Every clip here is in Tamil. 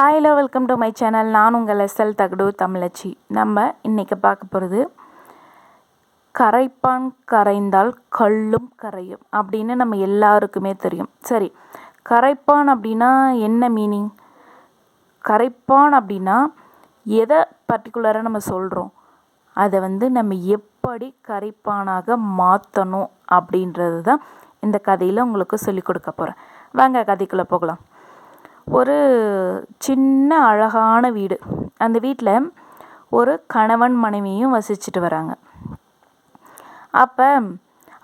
Hi hello welcome to my channel நான் உங்கள் எஸ்எல் தகடு தமிழச்சி. நம்ம இன்றைக்கி பார்க்க போகிறது கரைப்பான் கரைந்தால் கல்லும் கரையும் அப்படின்னு நம்ம எல்லாருக்குமே தெரியும். சரி கரைப்பான் அப்படின்னா என்ன மீனிங் கரைப்பான் அப்படின்னா எதை பர்டிகுலராக நம்ம சொல்கிறோம் அதை வந்து நம்ம எப்படி கரைப்பானாக மாற்றணும் அப்படின்றது தான் இந்த கதையில் உங்களுக்கு சொல்லிக் கொடுக்க போகிறேன் வாங்க கதைக்குள்ளே போகலாம். ஒரு சின்ன அழகான வீடு. அந்த வீட்டில் ஒரு கணவன் மனைவியும் வசிச்சுட்டு வராங்க. அப்போ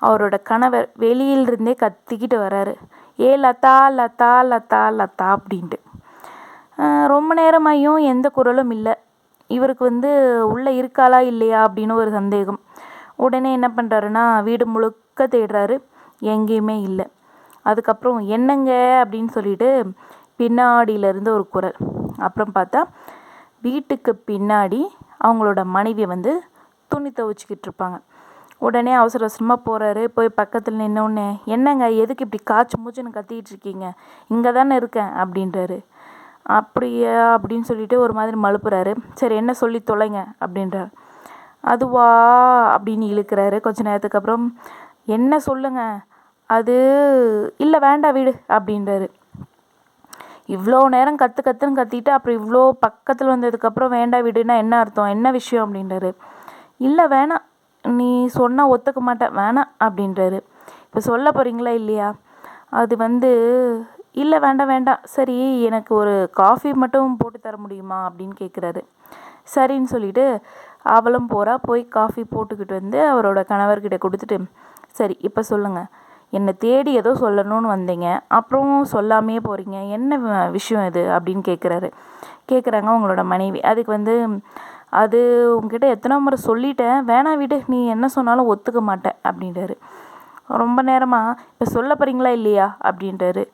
அவரோட கணவர் வெளியிலிருந்தே கத்திக்கிட்டு வராரு. ஏ லதா லதா லதா லதா அப்படின்ட்டு. ரொம்ப நேரமாயும் எந்த குரலும் இல்லை. இவருக்கு வந்து உள்ளே இருக்காளா இல்லையா? அப்படின்னு ஒரு சந்தேகம். உடனே என்ன பண்ணுறாருன்னா வீடு முழுக்க தேடுறாரு. எங்கேயுமே இல்லை. அதுக்கப்புறம் என்னங்க? அப்படின்னு சொல்லிட்டு பின்னாடியிலேருந்து ஒரு குரல். அப்புறம் பார்த்தா வீட்டுக்கு பின்னாடி அவங்களோட மனைவி வந்து துணி துவைச்சிக்கிட்டு இருப்பாங்க. உடனே அவசர அவசரமாக போகிறாரு போய் பக்கத்தில் நின்னோடனே என்னங்க எதுக்கு இப்படி காய்ச்சி மூச்சுன்னு கத்திக்கிட்டு இருக்கீங்க? இங்கே தானே இருக்கேன் அப்படின்றாரு. அப்படியா? அப்படின்னு சொல்லிட்டு ஒரு மாதிரி மழுப்புறாரு. சரி என்ன சொல்லி தொலைங்க அப்படின்றார். அதுவா? அப்படின்னு இழுக்கிறாரு. கொஞ்ச நேரத்துக்கு அப்புறம் என்ன சொல்லுங்க? அது இல்லை வேண்டாம் வீடு அப்படின்றாரு. இவ்வளோ நேரம் கற்று கற்றுன்னு கத்திட்டு அப்புறம் இவ்வளோ பக்கத்தில் வந்ததுக்கப்புறம் வேண்டாம் விடுனா என்ன அர்த்தம்? என்ன விஷயம்? அப்படின்றாரு. இல்லை வேணாம். நீ சொன்னால் ஒத்துக்க மாட்டேன். வேணாம். அப்படின்றாரு. இப்போ சொல்ல போகிறீங்களா இல்லையா? அது வந்து இல்லை வேண்டாம் வேண்டாம். சரி எனக்கு ஒரு காஃபி மட்டும் போட்டு தர முடியுமா? அப்படின்னு கேட்குறாரு சரின்னு சொல்லிட்டு அவளும் போகிறா போய் காஃபி போட்டுக்கிட்டு வந்து அவரோட கணவர்கிட்ட கொடுத்துட்டு சரி இப்போ சொல்லுங்கள் என்னை தேடி ஏதோ சொல்லணும்னு வந்தீங்க. அப்புறம் சொல்லாமையே போகிறீங்க என்ன விஷயம் இது? அப்படின்னு கேட்குறாரு கேட்குறாங்க உங்களோட மனைவி. அதுக்கு வந்து அது உங்ககிட்ட எத்தனை முறை சொல்லிட்டேன். வேணாம் விடு. நீ என்ன சொன்னாலும் ஒத்துக்க மாட்டேன். அப்படின்றாரு. ரொம்ப நேரமாக இப்போ சொல்ல போகிறீங்களா இல்லையா? அப்படின்றாரு.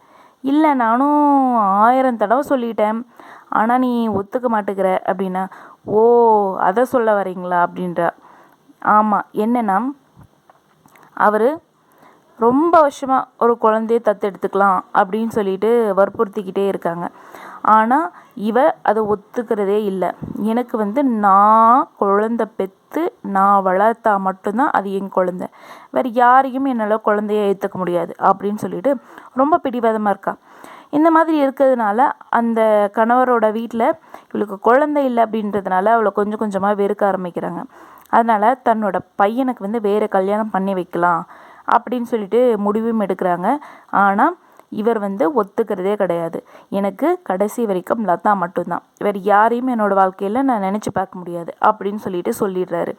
இல்லை நானும் ஆயிரம் தடவை சொல்லிட்டேன். ஆனால் நீ ஒத்துக்க மாட்டேங்கிற. அப்படின்னா ஓ அதை சொல்ல வரீங்களா? அப்படின்றா. ஆமாம் என்னென்னா அவர் ரொம்ப வருஷமாக ஒரு குழந்தைய தத்தெடுத்துக்கலாம் அப்படின்னு சொல்லிட்டு வற்புறுத்திக்கிட்டே இருக்காங்க. ஆனால் இவ அதை ஒத்துக்கிறதே இல்லை. எனக்கு வந்து நான் குழந்த பெற்று நான் வளர்த்தா மட்டும்தான் அது என் குழந்த. வேறு யாரையும் என்னால் குழந்தைய ஏற்றுக்க முடியாது அப்படின்னு சொல்லிட்டு ரொம்ப பிடிவாதமாக இருக்கா. இந்த மாதிரி இருக்கிறதுனால அந்த கணவரோட வீட்டில் இவளுக்கு குழந்தை இல்லை அப்படின்றதுனால அவளை கொஞ்சம் கொஞ்சமாக வெறுக்க ஆரம்பிக்கிறாங்க. அதனால் தன்னோட பையனுக்கு வந்து வேறு கல்யாணம் பண்ணி வைக்கலாம். அப்படின்னு சொல்லிட்டு முடிவும் எடுக்கிறாங்க. ஆனால் இவர் வந்து ஒத்துக்கிறதே கிடையாது. எனக்கு கடைசி வரைக்கும் லதா மட்டும்தான். வேறு யாரையும் என்னோடய வாழ்க்கையில் நான் நினச்சி பார்க்க முடியாது அப்படின்னு சொல்லிட்டு சொல்லிடுறாரு.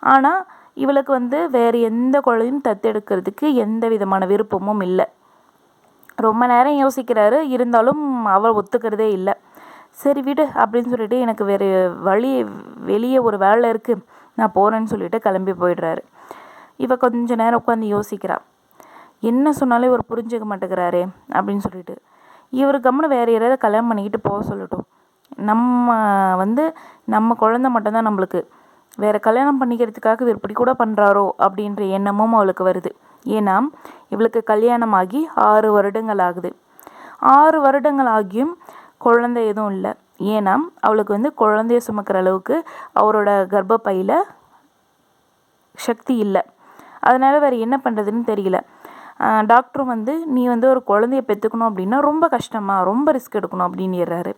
ஆனால் இவளுக்கு வந்து வேறு எந்த குழந்தையும் தத்தெடுக்கிறதுக்கு எந்த விதமான விருப்பமும் இல்லை. ரொம்ப நேரம் யோசிக்கிறாரு. இருந்தாலும் அவள் ஒத்துக்கிறதே இல்லை. சரி விடு அப்படின்னு சொல்லிட்டு எனக்கு வேறு வழி வெளியே ஒரு வேலை இருக்குது நான் போகிறேன்னு சொல்லிட்டு கிளம்பி போயிடுறாரு. இவ கொஞ்ச நேரம் உட்காந்து யோசிக்கிறா. என்ன சொன்னாலும் இவர் புரிஞ்சுக்க மாட்டேங்கிறாரே அப்படின்னு சொல்லிட்டு. இவர் கம்முன்னு வேறு யாராவது கல்யாணம் பண்ணிக்கிட்டு போக சொல்லட்டும். நம்ம வந்து நம்ம குழந்த மட்டும்தான் நம்மளுக்கு. வேறு கல்யாணம் பண்ணிக்கிறதுக்காக இவர் இப்படி கூட பண்ணுறாரோ அப்படின்ற எண்ணமும் அவளுக்கு வருது. ஏன்னா இவளுக்கு கல்யாணம் ஆகி ஆறு வருடங்கள் ஆகுது. ஆறு வருடங்கள் ஆகியும் குழந்தை எதுவும் இல்லை. ஏன்னா அவளுக்கு வந்து குழந்தைய சுமக்கிற அளவுக்கு அவரோட கர்ப்பப்பையில் சக்தி இல்லை. அதனால் வேறு என்ன பண்ணுறதுன்னு தெரியல. டாக்டரும் வந்து நீ வந்து ஒரு குழந்தைய பெற்றுக்கணும் அப்படின்னா ரொம்ப கஷ்டமாக ரொம்ப ரிஸ்க் எடுக்கணும் அப்படின்னுறாரு.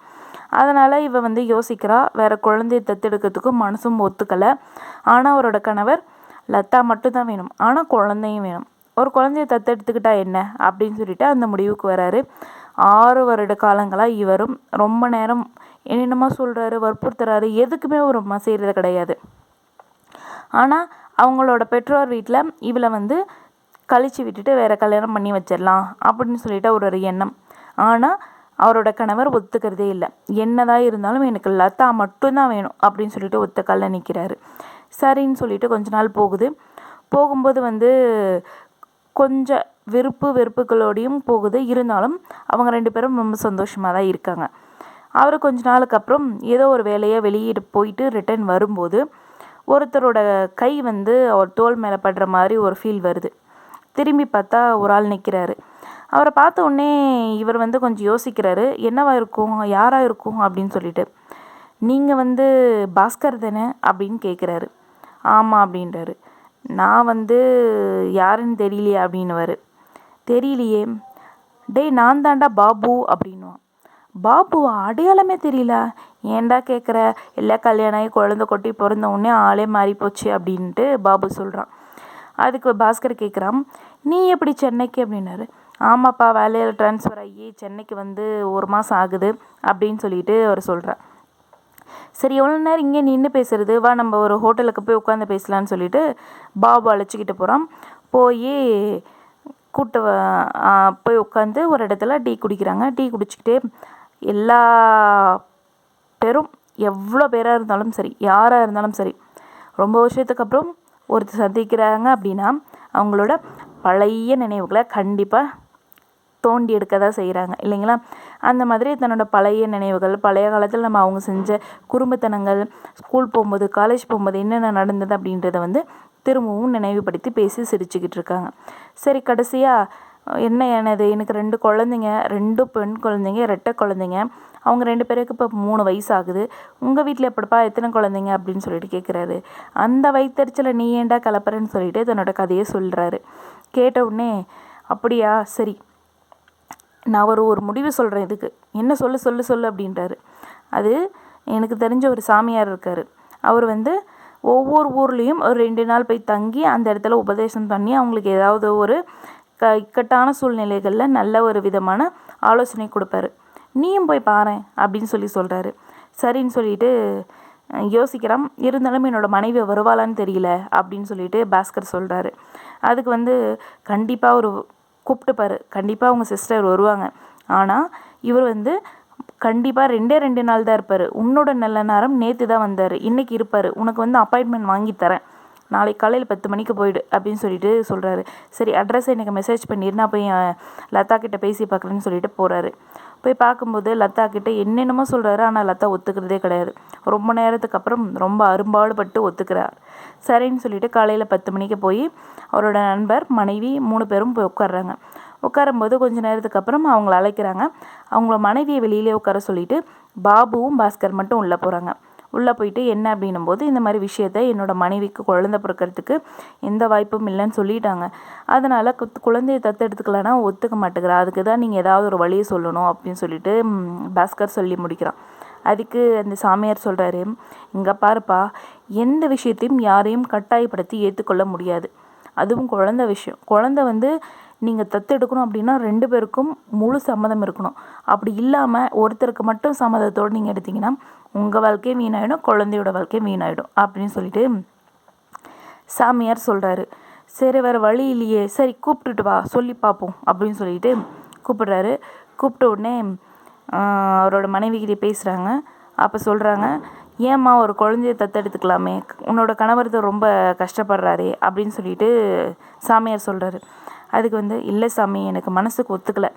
அதனால் இவ வந்து யோசிக்கிறா வேறு குழந்தைய தத்தெடுக்கிறதுக்கும் மனசும் ஒத்துக்கலை. ஆனால் அவரோட கணவர் லத்தா மட்டும்தான் வேணும். ஆனால் குழந்தையும் வேணும். ஒரு குழந்தைய தத்தெடுத்துக்கிட்டா என்ன? அப்படின்னு சொல்லிட்டு அந்த முடிவுக்கு வராரு. ஆறு வருட காலங்களாக இவரும் ரொம்ப நேரம் என்னென்னமோ சொல்கிறாரு வற்புறுத்துறாரு எதுக்குமே ஒரு செய்கிறது கிடையாது. ஆனால் அவங்களோட பெற்றோர் வீட்டில் இவளை வந்து கழிச்சு விட்டுட்டு வேறு கல்யாணம் பண்ணி வச்சிடலாம் அப்படின்னு சொல்லிட்டு ஒரு ஒரு எண்ணம். ஆனால் அவரோட கணவர் ஒத்துக்கிறதே இல்லை. என்னதான் இருந்தாலும் எனக்கு லதா மட்டும்தான் வேணும் அப்படின்னு சொல்லிட்டு ஒத்த நிற்கிறாரு சரின்னு சொல்லிட்டு கொஞ்ச நாள் போகுது. போகும்போது வந்து கொஞ்சம் விருப்பு வெறுப்புகளோடையும் போகுது. இருந்தாலும் அவங்க ரெண்டு பேரும் ரொம்ப சந்தோஷமாக தான் இருக்காங்க. அவர் கொஞ்ச நாளுக்கு அப்புறம் ஏதோ ஒரு வேலையை வெளியிட்டு போயிட்டு ரிட்டர்ன் வரும்போது ஒருத்தரோட கை வந்து அவர் தோல் மேலே படுற மாதிரி ஒரு ஃபீல் வருது. திரும்பி பார்த்தா ஒரு ஆள் நிற்கிறாரு அவரை பார்த்த உடனே இவர் வந்து கொஞ்சம் யோசிக்கிறாரு. என்னவா இருக்கும்? யாராக இருக்கும்? அப்படின்னு சொல்லிட்டு. நீங்கள் வந்து பாஸ்கர் தானே? அப்படின்னு கேட்குறாரு ஆமாம் அப்படின்றாரு. நான் வந்து யாருன்னு தெரியலையே அப்படின்னுவார். தெரியலையே. டேய் நான் தாண்டா பாபு அப்படின்னுவான். பாபுவா? அடையாளமே தெரியல. ஏன்டா கேட்குற எல்லா கல்யாணம் ஆகி குழந்த கொட்டி பிறந்த உடனே ஆளே மாறி போச்சு அப்படின்ட்டு பாபு சொல்கிறான் அதுக்கு பாஸ்கர் கேட்குறான் நீ எப்படி சென்னைக்கு? அப்படின்னாரு. ஆமாப்பா வேலையில் ட்ரான்ஸ்ஃபர் ஆகி சென்னைக்கு வந்து ஒரு மாதம் ஆகுது அப்படின்னு சொல்லிட்டு அவர் சொல்கிறார் சரி எவ்வளோ நேரம் இங்கே நின்று பேசுறது? வா நம்ம ஒரு ஹோட்டலுக்கு போய் உட்காந்து பேசலான்னு சொல்லிட்டு பாபு அழைச்சிக்கிட்டு போகிறான் போய் கூட்ட போய் உட்காந்து ஒரு இடத்துல டீ குடிக்கிறாங்க. டீ குடிச்சிக்கிட்டே எல்லா பெரும் எவ்வளோ பேராக இருந்தாலும் சரி யாராக இருந்தாலும் சரி ரொம்ப வருஷத்துக்கு அப்புறம் ஒருத்தர் சந்திக்கிறாங்க அப்படின்னா அவங்களோட பழைய நினைவுகளை கண்டிப்பாக தோண்டி எடுக்க தான் செய்கிறாங்க இல்லைங்களா? அந்த மாதிரி தன்னோட பழைய நினைவுகள் பழைய காலத்தில் நம்ம அவங்க செஞ்ச குறும்புத்தனங்கள் ஸ்கூல் போகும்போது காலேஜ் போகும்போது என்னென்ன நடந்தது அப்படின்றத வந்து திரும்பவும் நினைவுபடுத்தி பேசி சிரிச்சுக்கிட்டு இருக்காங்க. சரி கடைசியாக என்ன எனது? எனக்கு ரெண்டு குழந்தைங்க ரெண்டு பெண் குழந்தைங்க ரெட்டை குழந்தைங்க அவங்க ரெண்டு பேருக்கு இப்போ மூணு வயசு ஆகுது உங்கள் வீட்டில் எப்படிப்பா எத்தனை குழந்தைங்க அப்படின்னு சொல்லிட்டு கேட்குறாரு அந்த வயிற்றுச்சலை நீ ஏன்டா கலப்புறன்னு சொல்லிட்டு தன்னோட கதையை சொல்கிறாரு கேட்ட உடனே அப்படியா சரி. நான் ஒரு ஒரு முடிவு சொல்கிறேன் இதுக்கு. என்ன சொல்லு சொல்லு சொல்லு அப்படின்றாரு. அது எனக்கு தெரிஞ்ச ஒரு சாமியார் இருக்கார். அவர் வந்து ஒவ்வொரு ஊர்லேயும் ஒரு ரெண்டு நாள் போய் தங்கி அந்த இடத்துல உபதேசம் பண்ணி அவங்களுக்கு ஏதாவது ஒரு க இக்கட்டான சூழ்நிலைகளில் நல்ல ஒரு விதமான ஆலோசனை கொடுப்பாரு. நீயும் போய் பாரு அப்படின்னு சொல்லி சொல்கிறாரு சரின்னு சொல்லிட்டு யோசிக்கிறான். இருந்தாலும் என்னோடய மனைவி வருவாளான்னு தெரியல அப்படின்னு சொல்லிட்டு பாஸ்கர் சொல்கிறாரு அதுக்கு வந்து கண்டிப்பாக ஒரு கூப்பிட்டுப்பாரு கண்டிப்பாக அவங்க சிஸ்டர் வருவாங்க. ஆனால் இவர் வந்து கண்டிப்பாக ரெண்டே ரெண்டு நாள் தான் இருப்பார். உன்னோட நல்ல நேரம் நேற்று தான் வந்தார். இன்றைக்கி இருப்பார். உனக்கு வந்து அப்பாயின்மெண்ட் வாங்கி தரேன். நாளைக்கு காலையில் பத்து மணிக்கு போயிடு அப்படின்னு சொல்லிட்டு சொல்கிறாரு சரி அட்ரஸ் எனக்கு மெசேஜ் பண்ணிடு நான் போய் லதா கிட்டே பேசி பார்க்குறேன்னு சொல்லிட்டு போகிறாரு போய் பார்க்கும்போது லதா கிட்ட என்னென்னமோ சொல்கிறாரு ஆனால் லதா ஒத்துக்கிறதே கிடையாது. ரொம்ப நேரத்துக்கு அப்புறம் ரொம்ப அரும்பாடுபட்டு ஒத்துக்கிறார். சரின்னு சொல்லிட்டு காலையில் பத்து மணிக்கு போய் அவரோட நண்பர் மனைவி மூணு பேரும் போய் உட்காடுறாங்க உட்காரும்போது கொஞ்ச நேரத்துக்கு அப்புறம் அவங்கள அழைக்கிறாங்க. அவங்கள மனைவியை வெளியிலே உட்கார சொல்லிட்டு பாபுவும் பாஸ்கர் மட்டும் உள்ளே போகிறாங்க உள்ளே போயிட்டு என்ன அப்படின்னும் போது இந்த மாதிரி விஷயத்த என்னோடய மனைவிக்கு குழந்த பிறக்கிறதுக்கு எந்த வாய்ப்பும் இல்லைன்னு சொல்லிட்டாங்க. அதனால் குழந்தைய தத்தெடுத்துக்கலன்னா ஒத்துக்க மாட்டேங்கிறா. அதுக்கு தான் நீங்கள் ஏதாவது ஒரு வழியை சொல்லணும் அப்படின்னு சொல்லிட்டு பாஸ்கர் சொல்லி முடிக்கிறான். அதுக்கு அந்த சாமியார் சொல்கிறாரு இங்கே பாருப்பா எந்த விஷயத்தையும் யாரையும் கட்டாயப்படுத்தி ஏற்றுக்கொள்ள முடியாது. அதுவும் குழந்த விஷயம். குழந்த வந்து நீங்கள் தத்தெடுக்கணும் அப்படின்னா ரெண்டு பேருக்கும் முழு சம்மதம் இருக்கணும். அப்படி இல்லாமல் ஒருத்தருக்கு மட்டும் சம்மதத்தோடு நீங்கள் எடுத்திங்கன்னா உங்கள் வாழ்க்கையும் வீணாயிடும் குழந்தையோட வாழ்க்கையும் வீணாயிடும் அப்படின்னு சொல்லிட்டு சாமியார் சொல்கிறாரு சரி வேறு வழி இல்லையே. சரி கூப்பிட்டுட்டு வா சொல்லி பார்ப்போம் அப்படின்னு சொல்லிட்டு கூப்பிடுறாரு. கூப்பிட்ட உடனே அவரோட மனைவிக்கிட்டே பேசுகிறாங்க அப்போ சொல்கிறாங்க ஏம்மா ஒரு குழந்தைய தத்தெடுத்துக்கலாமே உன்னோட கணவர் ரொம்ப கஷ்டப்படுறாரே அப்படின்னு சொல்லிட்டு சாமியார் சொல்கிறாரு அதுக்கு வந்து இல்லை சாமி எனக்கு மனசுக்கு ஒத்துக்கலை.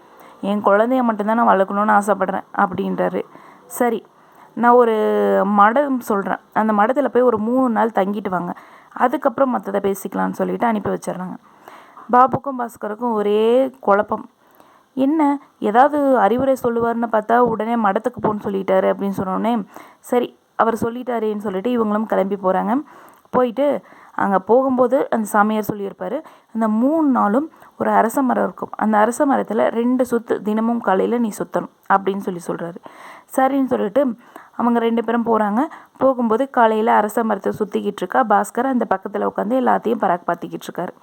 என் குழந்தைய மட்டும்தான் நான் வளர்க்கணுன்னு ஆசைப்பட்றேன் அப்படின்றாரு. சரி நான் ஒரு மடம் சொல்கிறேன் அந்த மடத்தில் போய் ஒரு மூணு நாள் தங்கிட்டு வாங்க அதுக்கப்புறம் மற்றதை பேசிக்கலாம்னு சொல்லிட்டு அனுப்பி வச்சிடுறாங்க. பாபுக்கும் பாஸ்கருக்கும் ஒரே குழப்பம். என்ன ஏதாவது அறிவுரை சொல்லுவார்னு பார்த்தா உடனே மடத்துக்கு போன்னு சொல்லிட்டாரு அப்படின்னு சொன்னோடனே சரி அவர் சொல்லிட்டாருன்னு சொல்லிட்டு இவங்களும் கிளம்பி போகிறாங்க போயிட்டு அங்கே போகும்போது அந்த சாமியார் சொல்லியிருப்பார் அந்த மூணு நாளும் ஒரு அரச மரம் இருக்கும். அந்த அரச மரத்தில் ரெண்டு சுற்று தினமும் காலையில் நீ சுற்றணும் அப்படின்னு சொல்லி சொல்கிறாரு சரின்னு சொல்லிட்டு அவங்க ரெண்டு பேரும் போகிறாங்க போகும்போது காலையில் அரச மரத்தை சுற்றிக்கிட்டு இருக்கா பாஸ்கர் அந்த பக்கத்தில் உட்காந்து எல்லாத்தையும் பராக் பார்த்திக்கிட்டு இருக்காரு.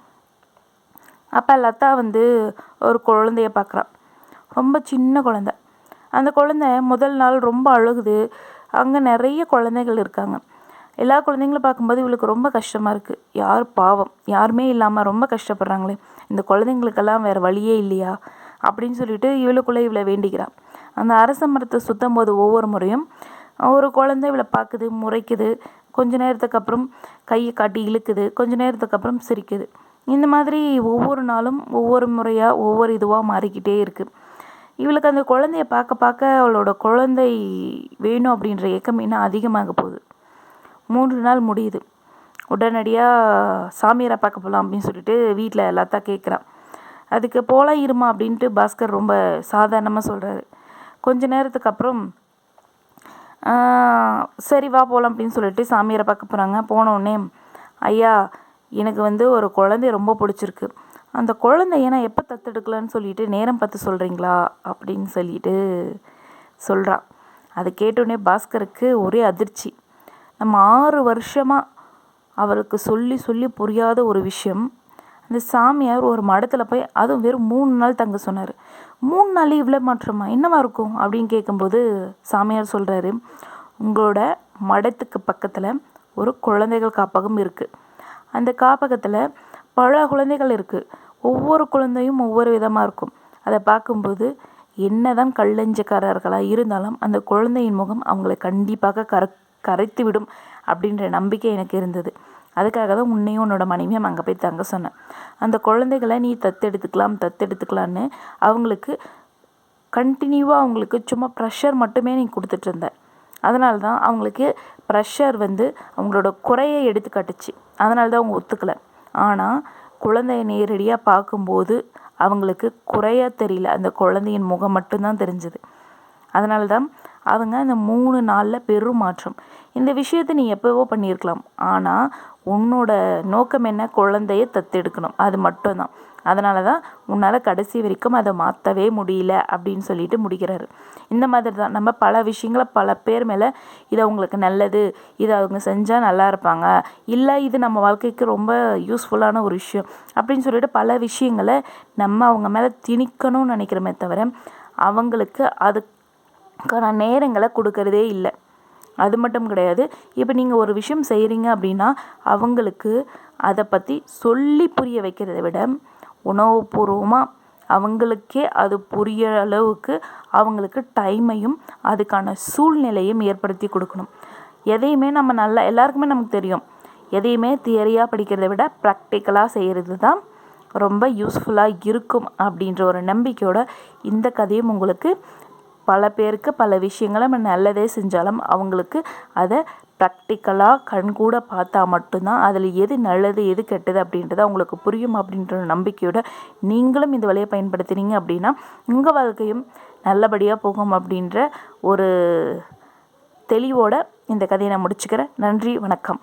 அப்போ லதா வந்து ஒரு குழந்தைய பார்க்குறான் ரொம்ப சின்ன குழந்த. அந்த குழந்த முதல் நாள் ரொம்ப அழுகுது. அங்கே நிறைய குழந்தைகள் இருக்காங்க. எல்லா குழந்தைங்களும் பார்க்கும்போது இவளுக்கு ரொம்ப கஷ்டமாக இருக்குது யார் பாவம்? யாருமே இல்லாமல் ரொம்ப கஷ்டப்படுறாங்களே. இந்த குழந்தைங்களுக்கெல்லாம் வேறு வழியே இல்லையா? அப்படின்னு சொல்லிட்டு இவளுக்குள்ளே இவளை வேண்டிக்கிறான். அந்த அரச மரத்தை சுத்தம் போது ஒவ்வொரு முறையும் ஒரு குழந்தை இவளை பார்க்குது முறைக்குது. கொஞ்ச நேரத்துக்கு அப்புறம் கையை காட்டி இழுக்குது கொஞ்ச நேரத்துக்கு அப்புறம் சிரிக்குது. இந்த மாதிரி ஒவ்வொரு நாளும் ஒவ்வொரு முறையாக ஒவ்வொரு இதுவாக மாறிக்கிட்டே இருக்குது இவளுக்கு அந்த குழந்தைய பார்க்க பார்க்க அவளோட குழந்தை வேணும் அப்படின்ற ஏக்கம் இன்னும் அதிகமாக போகுது. மூன்று நாள் முடியுது. உடனடியாக சாமியாரை பார்க்க போகலாம் அப்படின்னு சொல்லிட்டு வீட்டில் லதா கேட்குறான் அதுக்கு போகலாம் இருமா அப்படின்ட்டு பாஸ்கர் ரொம்ப சாதாரணமாக சொல்கிறாரு கொஞ்ச நேரத்துக்கு அப்புறம் சரி வா போகலாம் அப்படின்னு சொல்லிட்டு சாமியாரை பார்க்க போகிறாங்க போனோடனே ஐயா எனக்கு வந்து ஒரு குழந்தைய ரொம்ப பிடிச்சிருக்கு. அந்த குழந்தைய நான் எப்போ தத்தெடுக்கலான்னு சொல்லிட்டு நேரம் பார்த்து சொல்கிறீங்களா அப்படின்னு சொல்லிட்டு சொல்கிறான் அதை கேட்டோடனே பாஸ்கருக்கு ஒரே அதிர்ச்சி. நம்ம ஆறு வருஷமாக அவருக்கு சொல்லி சொல்லி புரியாத ஒரு விஷயம். அந்த சாமியார் ஒரு மடத்தில் போய் அதுவும் வெறும் மூணு நாள் தங்க சொன்னார். மூணு நாள் இவ்வளோ மாற்றமா? என்னவா இருக்கும்? அப்படின்னு கேட்கும்போது சாமியார் சொல்கிறாரு உங்களோட மடத்துக்கு பக்கத்தில் ஒரு குழந்தைகள் காப்பகம் இருக்குது அந்த காப்பகத்தில் பல குழந்தைகள் இருக்குது ஒவ்வொரு குழந்தையும் ஒவ்வொரு விதமாக இருக்கும். அதை பார்க்கும்போது என்னதான் கல்லஞ்சக்காரர்களாக இருந்தாலும் அந்த குழந்தையின் முகம் அவங்களை கண்டிப்பாக கர கரைத்து விடும் அப்படின்ற நம்பிக்கை எனக்கு இருந்தது. அதுக்காக தான் உன்னையும் உன்னோட மனைவியும் அங்கே போய் தங்க சொன்னேன். அந்த குழந்தைகளை நீ தத்தெடுத்துக்கலாம் தத்தெடுத்துக்கலான்னு அவங்களுக்கு கண்டினியூவாக அவங்களுக்கு சும்மா ப்ரெஷர் மட்டுமே நீ கொடுத்துட்டு இருந்த. அதனால தான் அவங்களுக்கு ப்ரெஷர் வந்து அவங்களோட குறையை எடுத்து காட்டுச்சு. அதனால தான் அவங்க ஒத்துக்கலை. ஆனால் குழந்தைய நேரடியாக பார்க்கும்போது அவங்களுக்கு குறையாக தெரியல. அந்த குழந்தையின் முகம் மட்டும்தான் தெரிஞ்சது. அதனால தான் அவங்க அந்த மூணு நாளில் பெரும் மாற்றம். இந்த விஷயத்தை நீ எப்போவோ பண்ணியிருக்கலாம். ஆனால் உன்னோட நோக்கம் என்ன? குழந்தைய தத்தெடுக்கணும். அது மட்டும்தான். அதனால தான் உன்னால் கடைசி வரைக்கும் அதை மாற்றவே முடியல அப்படின்னு சொல்லிட்டு முடிக்கிறாரு. இந்த மாதிரி தான் நம்ம பல விஷயங்களை பல பேர் மேலே இது அவங்களுக்கு நல்லது. இது அவங்க செஞ்சால் நல்லா இருப்பாங்க. இல்லை இது நம்ம வாழ்க்கைக்கு ரொம்ப யூஸ்ஃபுல்லான ஒரு விஷயம். அப்படின்னு சொல்லிட்டு பல விஷயங்களை நம்ம அவங்க மேலே திணிக்கணும்னு நினைக்கிறோமே தவிர அவங்களுக்கு அதுக்கான நேரங்களை கொடுக்கறதே இல்லை. அது மட்டும் கிடையாது. இப்போ நீங்கள் ஒரு விஷயம் செய்கிறீங்க அப்படின்னா அவங்களுக்கு அதை பற்றி சொல்லி புரிய வைக்கிறத விட உணவுபூர்வமாக அவங்களுக்கே அது புரிய அளவுக்கு அவங்களுக்கு டைமையும் அதுக்கான சூழ்நிலையும் ஏற்படுத்தி கொடுக்கணும். எதையுமே நம்ம நல்லா எல்லாருக்குமே நமக்கு தெரியும். எதையுமே தியரியாக படிக்கிறத விட ப்ராக்டிக்கலாக செய்கிறது தான் ரொம்ப யூஸ்ஃபுல்லாக இருக்கும் அப்படின்ற ஒரு நம்பிக்கையோட இந்த கதையும் உங்களுக்கு பல பேருக்கு பல விஷயங்களை நம்ம நல்லதே செஞ்சாலும் அவங்களுக்கு அதை ப்ராக்டிக்கலாக கண்கூட பார்த்தா மட்டும்தான் அதில் எது நல்லது எது கெட்டது அப்படின்றது அவங்களுக்கு புரியும் அப்படின்ற நம்பிக்கையோட நீங்களும் இந்த வழியை பயன்படுத்துனீங்க அப்படின்னா உங்கள் வாழ்க்கையும் நல்லபடியாக போகும் அப்படின்ற ஒரு தெளிவோட இந்த கதையை நான் முடிச்சுக்கிறேன். நன்றி வணக்கம்.